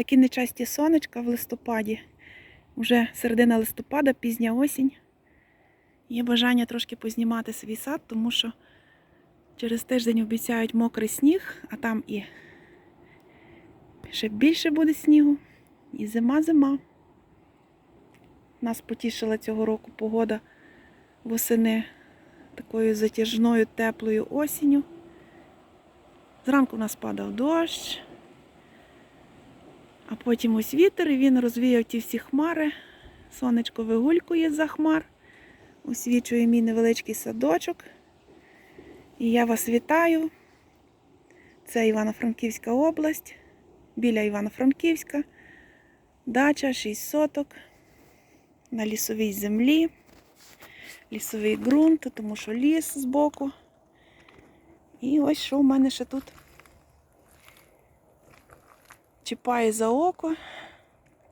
такі нечасті сонечка в листопаді. Вже середина листопада, пізня осінь. Є бажання трошки познімати свій сад, тому що через тиждень обіцяють мокрий сніг, а там і ще більше буде снігу. І зима-зима. Нас потішила цього року погода восени такою затяжною теплою осінню. Зранку у нас падав дощ, а потім ось вітер, і він розвіяв ті всі хмари. Сонечко вигулькує за хмар, освічує мій невеличкий садочок. І я вас вітаю. Це Івано-Франківська область, біля Івано-Франківська, дача 6 соток на лісовій землі, лісовий ґрунт, тому що ліс збоку. І ось що в мене ще тут чіпає за око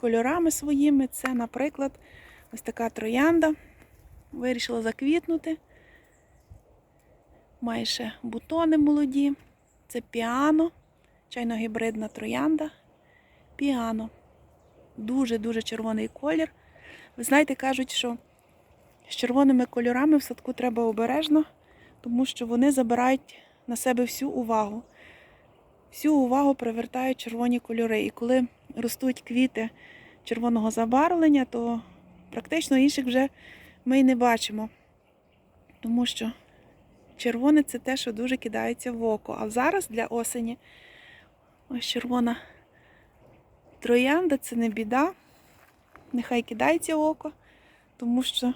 кольорами своїми. Це, наприклад, ось така троянда. Вирішила заквітнути. Має ще бутони молоді. Це піано, чайно-гібридна троянда. Піано. Дуже-дуже червоний колір. Ви знаєте, кажуть, що з червоними кольорами в садку треба обережно, тому що вони забирають на себе всю увагу. Всю увагу привертають червоні кольори. І коли ростуть квіти червоного забарвлення, то практично інших вже ми й не бачимо. Тому що червоне це те, що дуже кидається в око. А зараз для осені ось червона троянда це не біда. Нехай кидається в око, тому що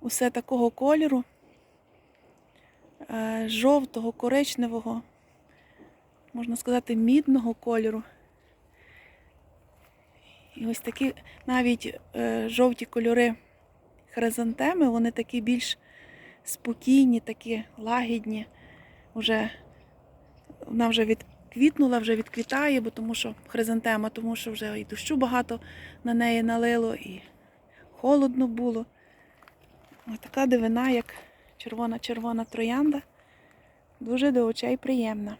усе такого кольору, жовтого, коричневого, можна сказати, мідного кольору. І ось такі навіть е, жовті кольори хризантеми, вони такі більш спокійні, такі лагідні. Уже, вона вже відквітнула, вже відквітає, бо тому що хризантема, тому що вже і дощу багато на неї налило, і холодно було. Ось така дивина, як червона-червона троянда. Дуже до очей приємна.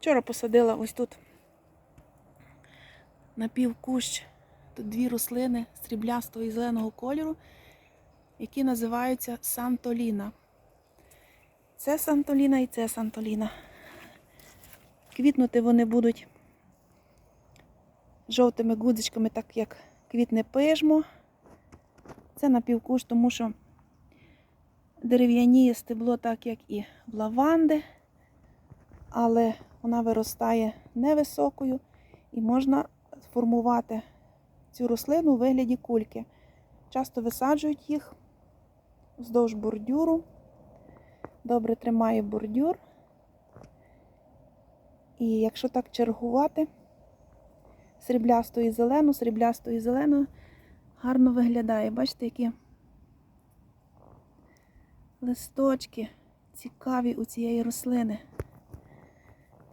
Вчора посадила ось тут на півкущ тут дві рослини сріблястого і зеленого кольору, які називаються Сантоліна. Це Сантоліна і це Сантоліна. Квітнути вони будуть жовтими гудзичками, так як квітне пижмо. Це напівкуш, тому що дерев'яніє стебло, так як і в лаванди, але вона виростає невисокою і можна сформувати цю рослину у вигляді кульки. Часто висаджують їх вздовж бордюру. Добре тримає бордюр. І якщо так чергувати, сріблясту і зелену, сріблясту і зелену, гарно виглядає. Бачите, які листочки цікаві у цієї рослини.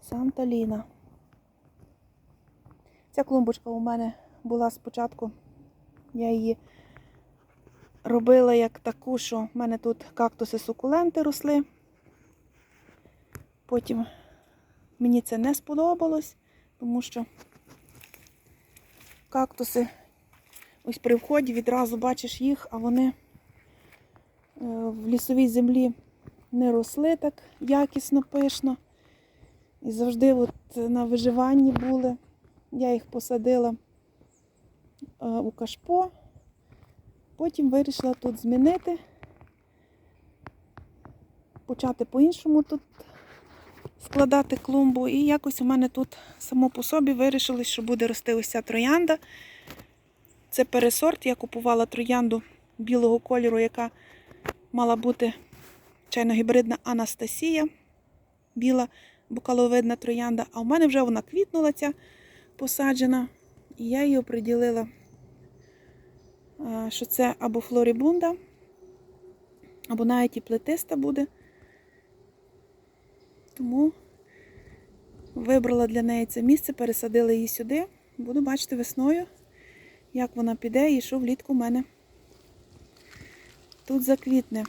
Сантоліна. Ця клумбочка у мене була спочатку, я її робила як таку, що в мене тут кактуси сукуленти росли. Потім мені це не сподобалось, тому що кактуси ось при вході відразу бачиш їх, а вони е, в лісовій землі не росли так якісно, пишно. І завжди от на виживанні були. Я їх посадила е, у кашпо. Потім вирішила тут змінити, почати по-іншому тут складати клумбу. І якось у мене тут само по собі вирішили, що буде рости ось ця троянда. Це пересорт. Я купувала троянду білого кольору, яка мала бути чайно-гібридна Анастасія. Біла бокаловидна троянда. А в мене вже вона квітнула ця посаджена. І я її приділила, що це або флорібунда, або навіть і плетиста буде. Тому вибрала для неї це місце, пересадила її сюди. Буду бачити весною, як вона піде і що влітку в мене тут заквітне.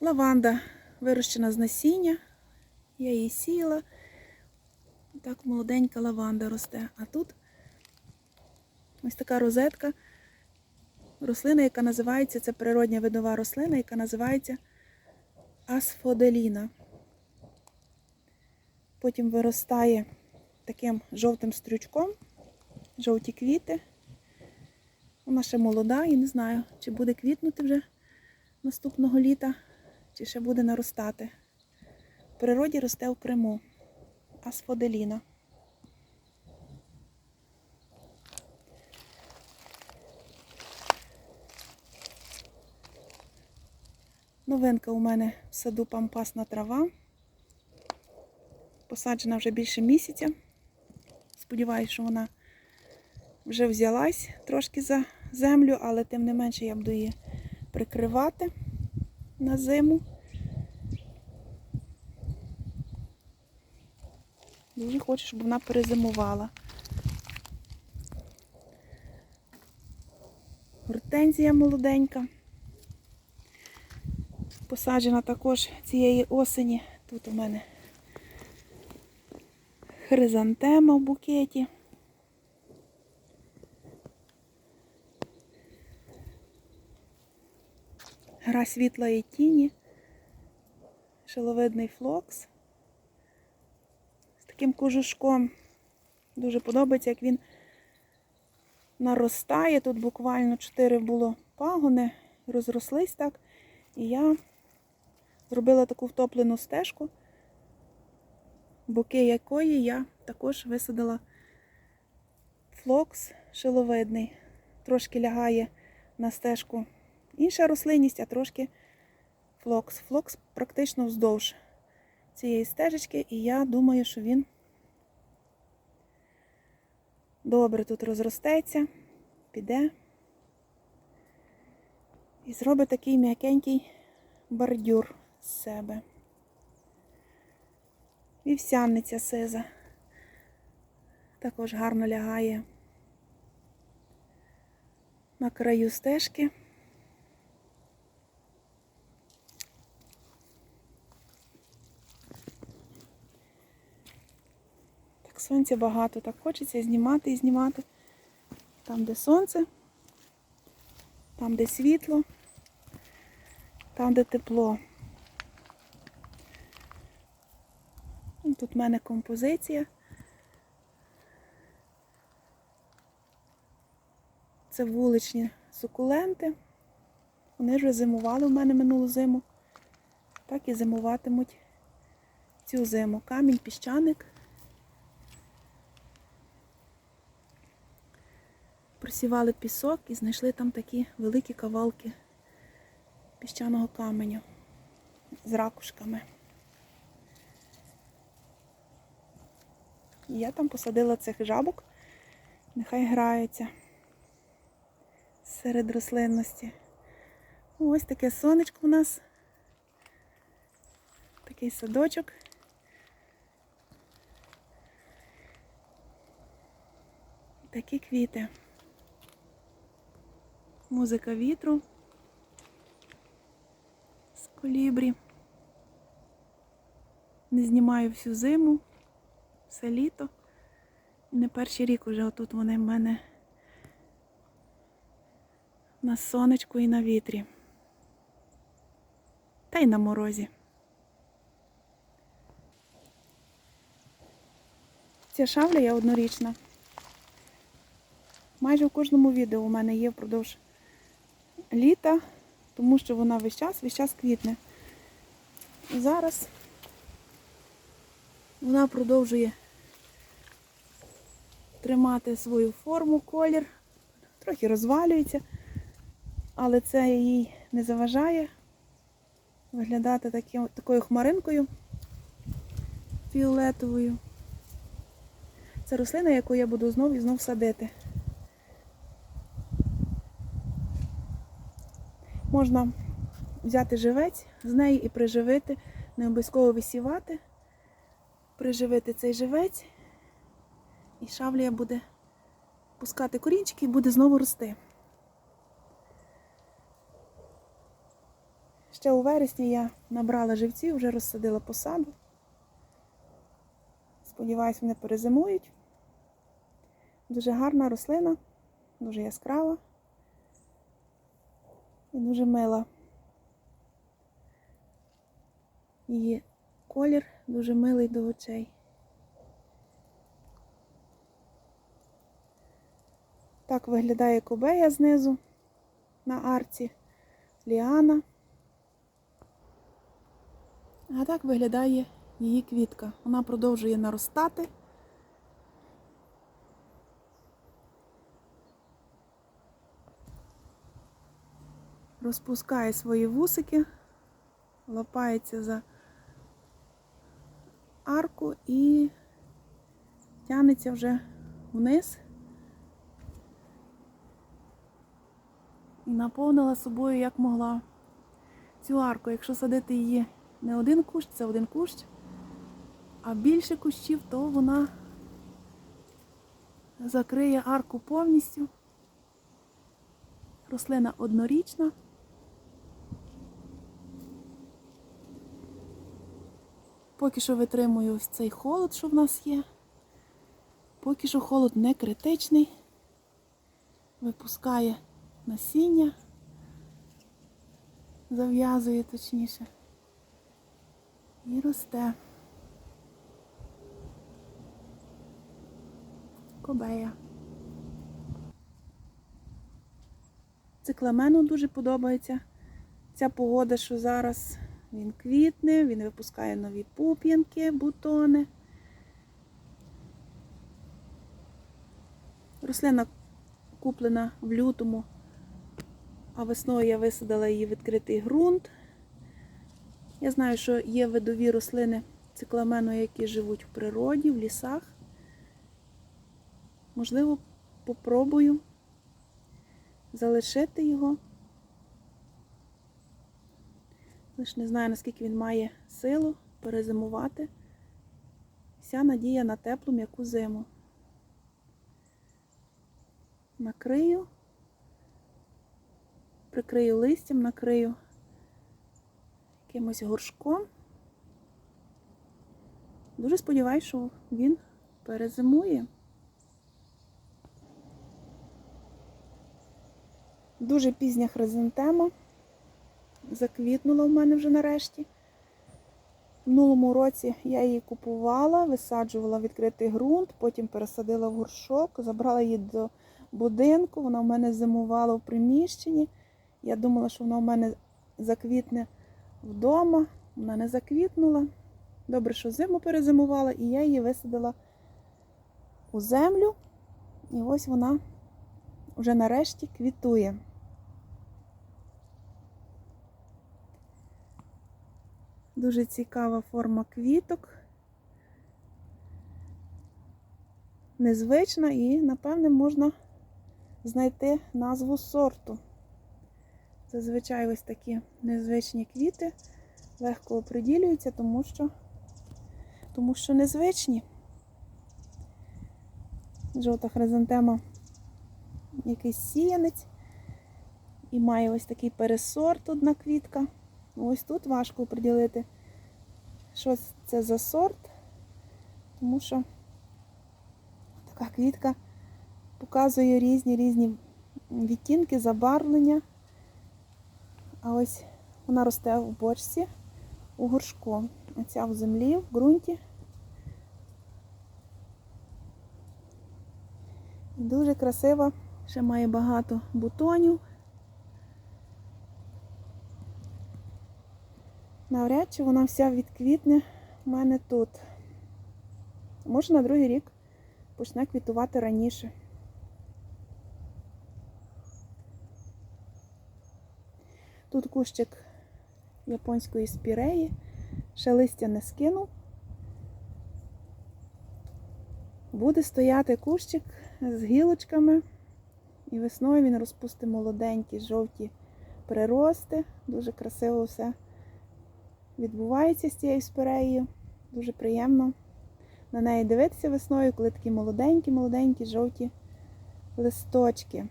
Лаванда вирощена з насіння, я її сіяла. Так молоденька лаванда росте. А тут ось така розетка. Рослина, яка називається, це природня видова рослина, яка називається асфоделіна. Потім виростає таким жовтим стрючком, жовті квіти. Вона ще молода і не знаю, чи буде квітнути вже наступного літа, чи ще буде наростати. В природі росте в Криму. Асфоделіна. Новинка у мене в саду пампасна трава. Посаджена вже більше місяця. Сподіваюся, що вона вже взялась трошки за землю, але тим не менше я буду її прикривати на зиму. Дуже хочу, щоб вона перезимувала. Гортензія молоденька. Посаджена також цієї осені. Тут у мене хризантема в букеті. Гра світла і тіні. Шиловидний флокс. З таким кожушком. Дуже подобається, як він наростає. Тут буквально 4 було пагони, розрослись так. І я зробила таку втоплену стежку, боки якої я також висадила флокс шиловидний. Трошки лягає на стежку інша рослинність, а трошки флокс. Флокс практично вздовж цієї стежечки, і я думаю, що він добре тут розростеться, піде і зробить такий м'якенький бордюр з себе. Вівсяниця сиза також гарно лягає на краю стежки. Так, сонця багато, так хочеться знімати і знімати. Там, де сонце, там, де світло, там, де тепло. Тут в мене композиція. Це вуличні сукуленти. Вони вже зимували в мене минулу зиму. Так і зимуватимуть цю зиму. Камінь, піщаник. Просівали пісок і знайшли там такі великі кавалки піщаного каменю з ракушками. Я там посадила цих жабок, нехай граються серед рослинності. Ось таке сонечко у нас. Такий садочок. Такі квіти. Музика вітру з колібрі. Не знімаю всю зиму, все літо. І не перший рік уже отут вони в мене на сонечку і на вітрі. Та й на морозі. Ця шавля я однорічна. Майже в кожному відео у мене є впродовж літа, тому що вона весь час, весь час квітне. Зараз вона продовжує тримати свою форму, колір, трохи розвалюється, але це їй не заважає виглядати таким, такою хмаринкою фіолетовою. Це рослина, яку я буду знов і знов садити. Можна взяти живець з неї і приживити, не обов'язково висівати, приживити цей живець, і шавлія буде пускати корінчики і буде знову рости. Ще у вересні я набрала живців, вже розсадила посаду. Сподіваюсь, вони перезимують. Дуже гарна рослина, дуже яскрава і дуже мила. Її колір дуже милий до очей. Так виглядає кобея знизу на арці, ліана. А так виглядає її квітка. Вона продовжує наростати. Розпускає свої вусики, лапається за арку і тягнеться вже вниз. І наповнила собою як могла цю арку. Якщо садити її не один кущ, це один кущ, а більше кущів, то вона закриє арку повністю. Рослина однорічна. Поки що витримую ось цей холод, що в нас є. Поки що холод не критичний. Випускає насіння, зав'язує точніше. І росте. Кобея. Цикламену дуже подобається ця погода, що зараз він квітне, він випускає нові пуп'янки, бутони. Рослина куплена в лютому, а весною я висадила її в відкритий ґрунт. Я знаю, що є видові рослини цикламену, які живуть в природі, в лісах. Можливо, попробую залишити його. Лиш не знаю, наскільки він має силу перезимувати. Вся надія на теплу м'яку зиму. Накрию, прикрию листям, накрию якимось горшком. Дуже сподіваюся, що він перезимує. Дуже пізня хризантема. Заквітнула в мене вже нарешті. В минулому році я її купувала, висаджувала в відкритий ґрунт, потім пересадила в горшок, забрала її до будинку, вона в мене зимувала в приміщенні. Я думала, що вона в мене заквітне вдома. Вона не заквітнула. Добре, що зиму перезимувала, і я її висадила у землю. І ось вона вже нарешті квітує. Дуже цікава форма квіток. Незвична і, напевне, можна знайти назву сорту. Зазвичай ось такі незвичні квіти легко оприділюються, тому що, тому що незвичні. Жовта хризантема якийсь сіянець і має ось такий пересорт одна квітка. Ось тут важко оприділити, що це за сорт, тому що така квітка показує різні різні відтінки, забарвлення. А ось вона росте в бочці у горшку. Оця в землі, в ґрунті. Дуже красива, ще має багато бутонів. Навряд чи вона вся відквітне в мене тут. Може на другий рік почне квітувати раніше. Тут кущик японської спіреї, ще листя не скинув. Буде стояти кущик з гілочками, і весною він розпустить молоденькі, жовті прирости. Дуже красиво все відбувається з цією спіреєю. Дуже приємно на неї дивитися весною, коли такі молоденькі, молоденькі, жовті листочки.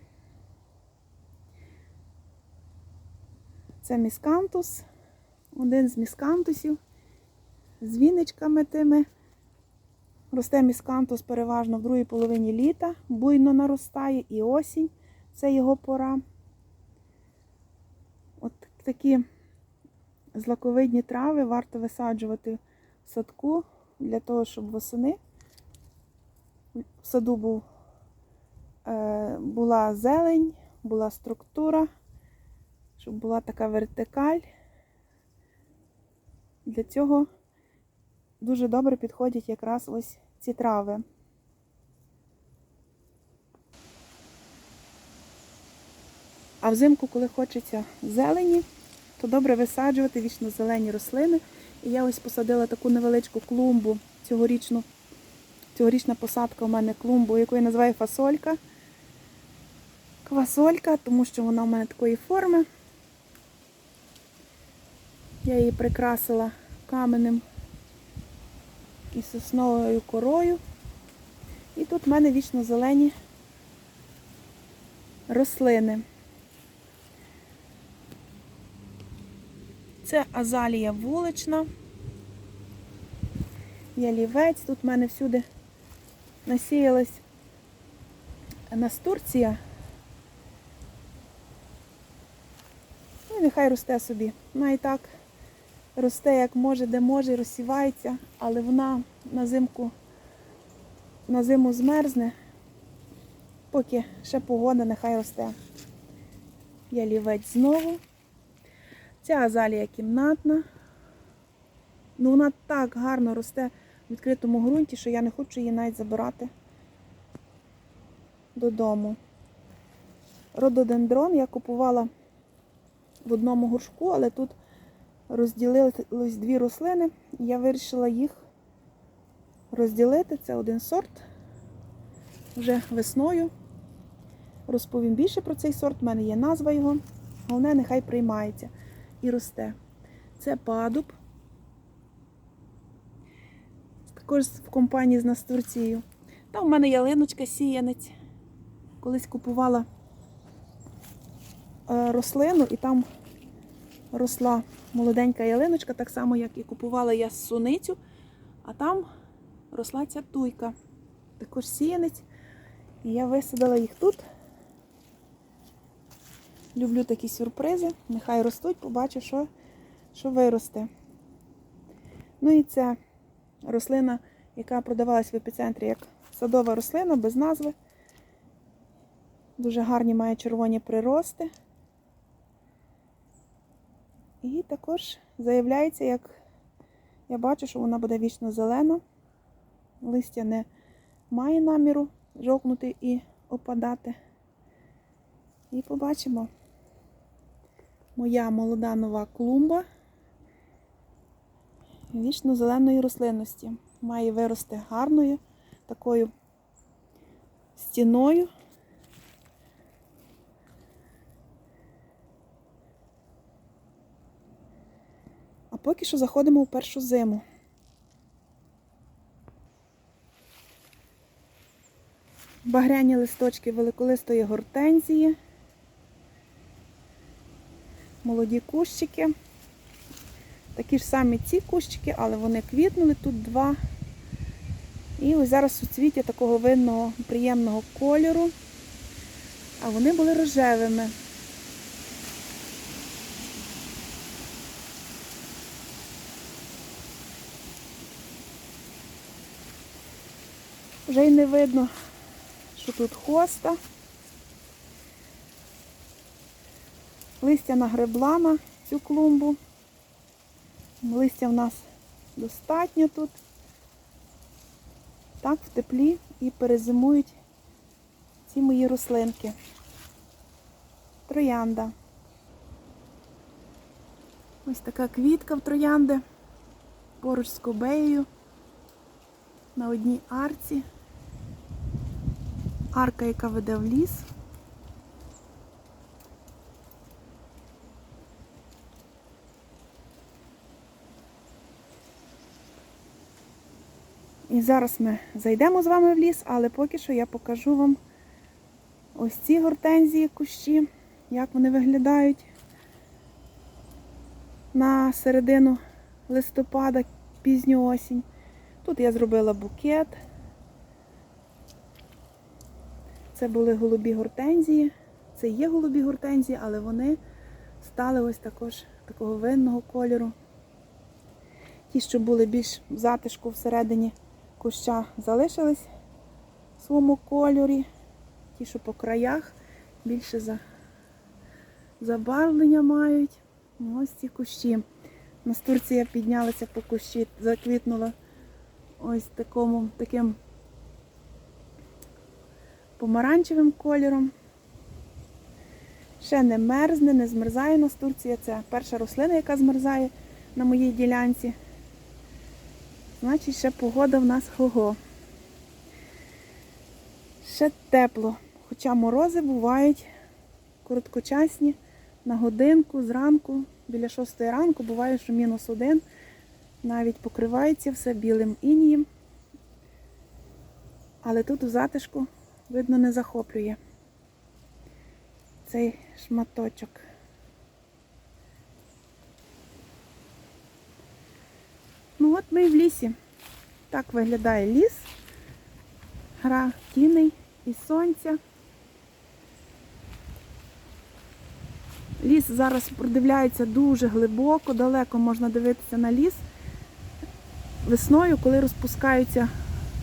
Це міскантус, один з міскантусів з віничками тими. Росте міскантус переважно в другій половині літа, буйно наростає і осінь, це його пора. От такі злаковидні трави варто висаджувати в садку для того, щоб восени в саду був, е, була зелень, була структура, щоб була така вертикаль. Для цього дуже добре підходять якраз ось ці трави. А взимку, коли хочеться зелені, то добре висаджувати вічно зелені рослини. І я ось посадила таку невеличку клумбу цьогорічну. Цьогорічна посадка у мене клумбу, яку я називаю фасолька. Квасолька, тому що вона у мене такої форми. Я її прикрасила каменем і сосновою корою. І тут в мене вічно зелені рослини. Це азалія вулична, ялівець. Тут в мене всюди насіялась настурція. Ну і нехай росте собі. Вона і так росте, як може, де може, розсівається, але вона на зимку, на зиму змерзне, поки ще погода, нехай росте. Ялівець знову. Ця азалія кімнатна. Ну вона так гарно росте в відкритому ґрунті, що я не хочу її навіть забирати додому. Рододендрон я купувала в одному горшку, але тут розділились дві рослини, і я вирішила їх розділити. Це один сорт. Вже весною. Розповім більше про цей сорт, в мене є назва його. Головне, нехай приймається і росте. Це падуб. Також в компанії з настурцією. Там в мене ялиночка сіянець. Колись купувала е, рослину і там росла молоденька ялиночка, так само, як і купувала я суницю, а там росла ця туйка. Також сіянець. І я висадила їх тут. Люблю такі сюрпризи. Нехай ростуть, побачу, що, що виросте. Ну і це рослина, яка продавалась в епіцентрі як садова рослина без назви. Дуже гарні має червоні прирости. І також заявляється, як я бачу, що вона буде вічно зелена. Листя не має наміру жовкнути і опадати. І побачимо моя молода нова клумба вічно зеленої рослинності. Має вирости гарною такою стіною. А поки що заходимо у першу зиму. Багряні листочки великолистої гортензії, молоді кущики. Такі ж самі ці кущики, але вони квітнули, тут два. І ось зараз суцвіття такого винного, приємного кольору, а вони були рожевими. Вже й не видно, що тут хоста. Листя нагребла на цю клумбу. Листя в нас достатньо тут. Так, в теплі і перезимують ці мої рослинки. Троянда. Ось така квітка в троянди поруч з кобеєю на одній арці. Арка, яка веде в ліс. І зараз ми зайдемо з вами в ліс, але поки що я покажу вам ось ці гортензії кущі, як вони виглядають. на середину листопада, пізню осінь. Тут я зробила букет. Це були голубі гортензії. Це є голубі гортензії, але вони стали ось також такого винного кольору. Ті, що були більш в затишку всередині куща, залишились в своєму кольорі. Ті, що по краях, більше за... забарвлення мають. Ось ці кущі. Настурція піднялася по кущі, заквітнула ось такому, таким помаранчевим кольором. Ще не мерзне, не змерзає настурція. Це перша рослина, яка змерзає на моїй ділянці. Значить, ще погода в нас хого. Ще тепло, хоча морози бувають короткочасні, на годинку, зранку, біля 6 ранку, буває, що мінус один, навіть покривається все білим інієм. Але тут у затишку, видно, не захоплює цей шматочок. Ну от ми в лісі. Так виглядає ліс. Гра тіней і сонця. Ліс зараз продивляється дуже глибоко, далеко можна дивитися на ліс. Весною, коли розпускаються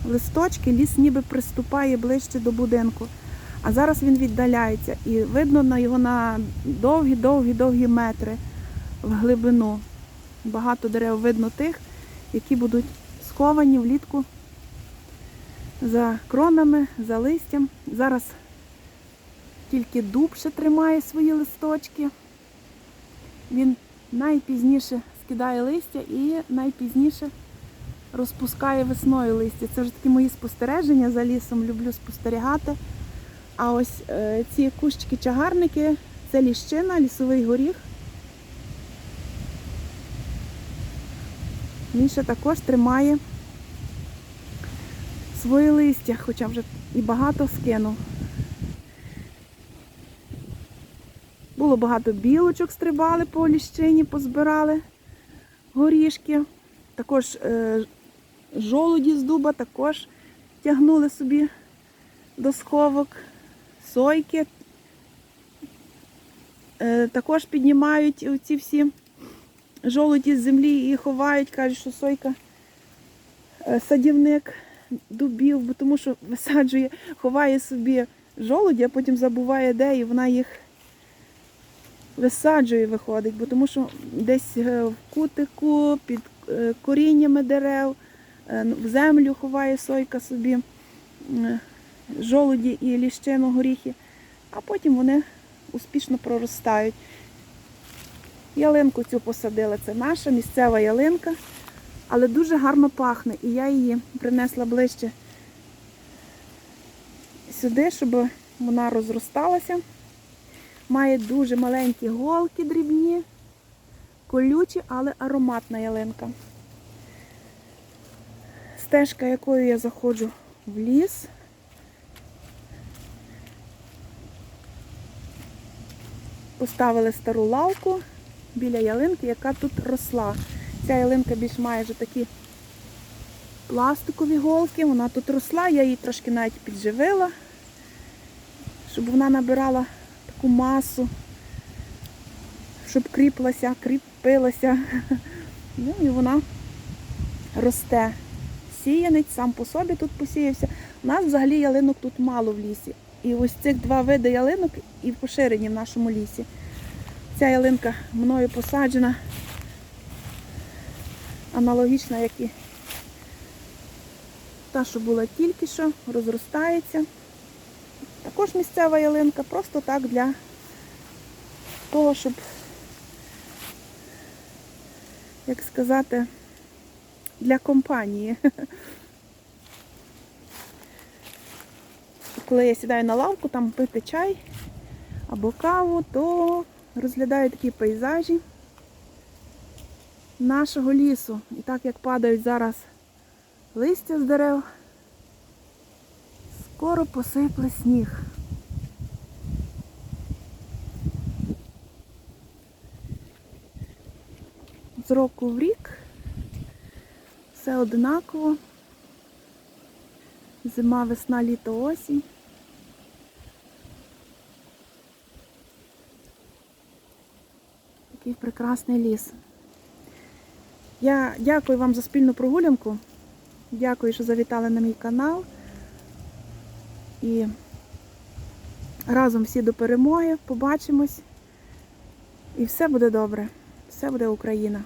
листочки, ліс ніби приступає ближче до будинку. А зараз він віддаляється і видно на його на довгі-довгі-довгі метри в глибину. Багато дерев видно тих, які будуть сховані влітку за кронами, за листям. Зараз тільки дуб ще тримає свої листочки. Він найпізніше скидає листя і найпізніше розпускає весною листя. Це вже такі мої спостереження за лісом, люблю спостерігати. А ось е, ці кущики-чагарники це ліщина, лісовий горіх. Ще також тримає своє листя, хоча вже і багато скинув. Було багато білочок, стрибали по ліщині, позбирали горішки. Також е, жолуді з дуба також тягнули собі до сховок, сойки. Е, також піднімають ці всі жолуді з землі і ховають, кажуть, що сойка е, садівник дубів, бо тому що висаджує, ховає собі жолуді, а потім забуває де, і вона їх висаджує, виходить, бо тому що десь е, в кутику, під е, коріннями дерев, е, в землю ховає сойка собі жолуді і ліщину горіхи, а потім вони успішно проростають. Ялинку цю посадила, це наша місцева ялинка, але дуже гарно пахне. І я її принесла ближче сюди, щоб вона розросталася. Має дуже маленькі голки дрібні, колючі, але ароматна ялинка. Стежка, якою я заходжу в ліс. Поставили стару лавку біля ялинки, яка тут росла. Ця ялинка більш має вже такі пластикові голки, вона тут росла, я її трошки навіть підживила, щоб вона набирала таку масу, щоб кріплася, кріпилася. Ну і вона росте. Сіянець сам по собі тут посіявся. У нас взагалі ялинок тут мало в лісі. І ось цих два види ялинок і поширені в нашому лісі. Ця ялинка мною посаджена, аналогічна, як і та, що була тільки що, розростається. Також місцева ялинка, просто так для того, щоб, як сказати, для компанії. Коли я сідаю на лавку, там пити чай або каву, то розглядаю такі пейзажі нашого лісу. І так як падають зараз листя з дерев, скоро посипле сніг. з року в рік. Все однаково. Зима, весна, літо, осінь. Такий прекрасний ліс. Я дякую вам за спільну прогулянку. Дякую, що завітали на мій канал. І разом всі до перемоги. Побачимось. І все буде добре. Все буде Україна.